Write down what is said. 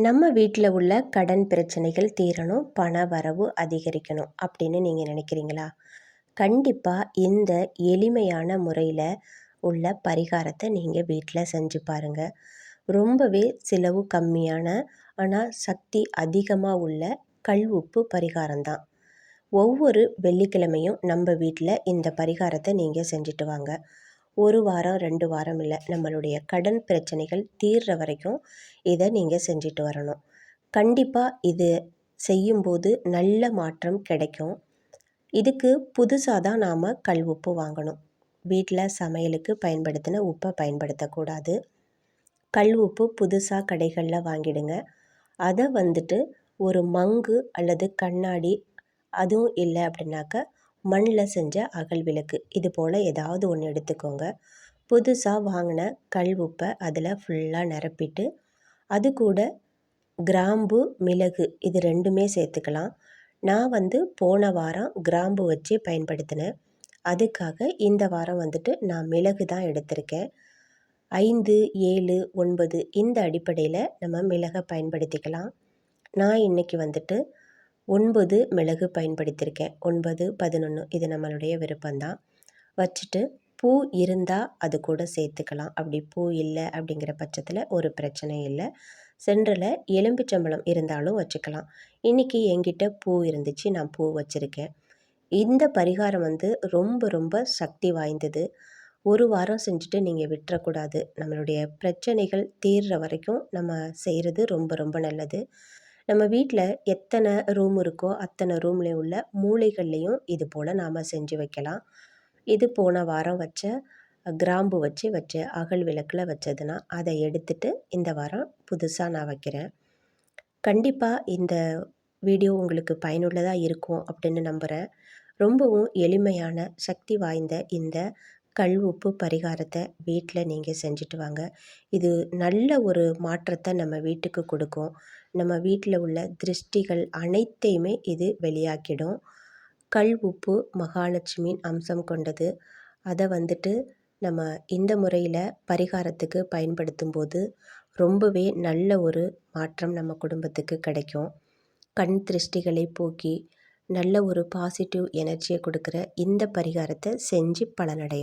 நம்ம வீட்டில் உள்ள கடன் பிரச்சனைகள் தீரணும் பண வரவு அதிகரிக்கணும் அப்படின்னு நீங்கள் நினைக்கிறீங்களா? கண்டிப்பாக இந்த எளிமையான முறையில் உள்ள பரிகாரத்தை நீங்கள் வீட்டில் செஞ்சு பாருங்கள் ரொம்பவே செலவு கம்மியான ஆனால் சக்தி அதிகமாக உள்ள கல் உப்பு பரிகாரம்தான் ஒவ்வொரு வெள்ளிக்கிழமையும் நம்ம வீட்டில் இந்த பரிகாரத்தை நீங்கள் செஞ்சுட்டு வாங்க. ஒரு வாரம் ரெண்டு வாரம் இல்லை நம்மளுடைய கடன் பிரச்சனைகள் தீர்ற வரைக்கும் இதை நீங்கள் செஞ்சுட்டு வரணும். கண்டிப்பாக இது செய்யும்போது நல்ல மாற்றம் கிடைக்கும். இதுக்கு புதுசாக தான் நாம் கல் உப்பு வாங்கணும். வீட்டில் சமையலுக்கு பயன்படுத்தின உப்பை பயன்படுத்தக்கூடாது. கல் உப்பு புதுசாக கடைகளில் வாங்கிடுங்க. அதை வந்துட்டு ஒரு மங்கு அல்லது கண்ணாடி அதுவும் இல்லை அப்படின்னாக்க மண்ணில் செஞ்ச அகல் விளக்கு. இது போல் ஏதாவது ஒன்று எடுத்துக்கோங்க. புதுசாக வாங்கின கல் உப்பை அதில் ஃபுல்லாக நிரப்பிட்டு அது கூட கிராம்பு மிளகு இது ரெண்டுமே சேர்த்துக்கலாம். நான் வந்து போன வாரம் கிராம்பு வச்சு பயன்படுத்தினேன். அதுக்காக இந்த வாரம் வந்துட்டு நான் மிளகு தான் எடுத்திருக்கேன். ஐந்து ஏழு ஒன்பது இந்த அடிப்படையில் நம்ம மிளகை பயன்படுத்திக்கலாம். நான் இன்றைக்கி வந்துட்டு ஒன்பது மிளகு பயன்படுத்தியிருக்கேன். ஒன்பது பதினொன்று இது நம்மளுடைய விருப்பம்தான். வச்சுட்டு பூ இருந்தால் அது கூட சேர்த்துக்கலாம். அப்படி பூ இல்லை அப்படிங்கிற பட்சத்தில் ஒரு பிரச்சனை இல்லை. சென்றில் எலும்பிச்சம்பழம் இருந்தாலும் வச்சுக்கலாம். இன்றைக்கி என்கிட்ட பூ இருந்துச்சு நான் பூ வச்சுருக்கேன். இந்த பரிகாரம் வந்து ரொம்ப ரொம்ப சக்தி வாய்ந்தது. ஒரு வாரம் செஞ்சுட்டு நீங்கள் விட்டுறக்கூடாது. நம்மளுடைய பிரச்சனைகள் தீர்ற வரைக்கும் நம்ம செய்கிறது ரொம்ப ரொம்ப நல்லது. நம்ம வீட்டில் எத்தனை ரூம் இருக்கோ அத்தனை ரூம்லேயும் உள்ள மூளைகள்லேயும் இது போல் நாம் செஞ்சு வைக்கலாம். இது போன வாரம் வச்ச கிராம்பு வச்சு வச்ச அகல் விளக்கில் வச்சதுன்னா அதை எடுத்துட்டு இந்த வாரம் புதுசாக நான் வைக்கிறேன். கண்டிப்பாக இந்த வீடியோ உங்களுக்கு பயனுள்ளதாக இருக்கும் அப்படின்னு நம்புகிறேன் ரொம்பவும் எளிமையான சக்தி வாய்ந்த இந்த கல் உப்பு பரிகாரத்தை வீட்டில் நீங்கள் செஞ்சுட்டு வாங்க. இது நல்ல ஒரு மாற்றத்தை நம்ம வீட்டுக்கு கொடுக்கும். நம்ம வீட்டில் உள்ள திருஷ்டிகள் அனைத்தையுமே இது வெளியாக்கிடும். கல் உப்பு மகாலட்சுமியின் அம்சம் கொண்டது. அதை வந்துட்டு நம்ம இந்த முறையில் பரிகாரத்துக்கு பயன்படுத்தும் போது ரொம்பவே நல்ல ஒரு மாற்றம் நம்ம குடும்பத்துக்கு கிடைக்கும். கண் திருஷ்டிகளை போக்கி நல்ல ஒரு பாசிட்டிவ் எனர்ஜியை கொடுக்குற இந்த பரிகாரத்தை செஞ்சு பலனடையும்